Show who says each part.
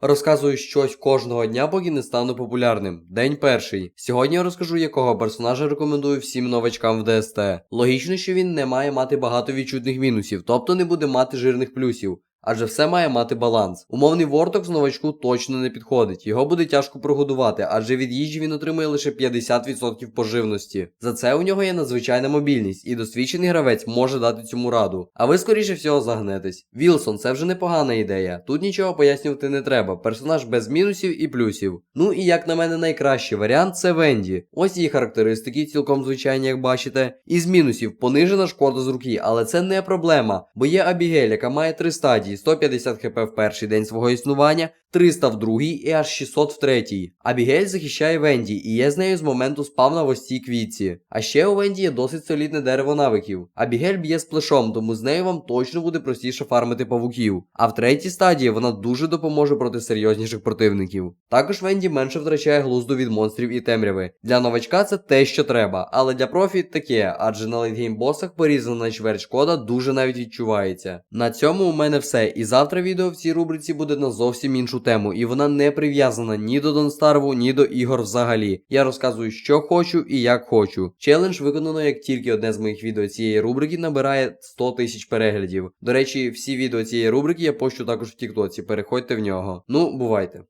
Speaker 1: Розказую щось кожного дня, поки не стану популярним. День перший. Сьогодні я розкажу, якого персонажа рекомендую всім новачкам в ДСТ. Логічно, що він не має мати багато відчутних мінусів, тобто не буде мати жирних плюсів. Адже все має мати баланс. Умовний Вортокс новачку точно не підходить. Його буде тяжко прогодувати, адже від їжі він отримує лише 50% поживності. За це у нього є надзвичайна мобільність, і досвідчений гравець може дати цьому раду. А ви скоріше всього загнетесь. Вілсон, це вже непогана ідея. Тут нічого пояснювати не треба. Персонаж без мінусів і плюсів. Ну і як на мене, найкращий варіант це Венді. Ось її характеристики, цілком звичайні, як бачите. Із мінусів понижена шкода з руки, але це не проблема, бо є Абігель, яка має три стадії: 150 хп в перший день свого існування, 300 в другий і аж 600 в третій. Абігель захищає Венді і є з нею з моменту спавна в ось цій квітці. А ще у Венді є досить солідне дерево навиків. Абігель б'є сплешом, тому з нею вам точно буде простіше фармити павуків. А в третій стадії вона дуже допоможе проти серйозніших противників. Також Венді менше втрачає глузду від монстрів і темряви. Для новачка це те, що треба, але для профі таке, адже на лейтгейм босах порізана чверть шкода дуже навіть відчувається. На цьому у мене все. І завтра відео в цій рубриці буде на зовсім іншу тему, і вона не прив'язана ні до Донстарву, ні до ігор взагалі. Я розказую, що хочу і як хочу. Челендж виконано, як тільки одне з моїх відео цієї рубрики набирає 100 тисяч переглядів. До речі, всі відео цієї рубрики я пощу також в Тіктоці. Переходьте в нього. Ну, бувайте.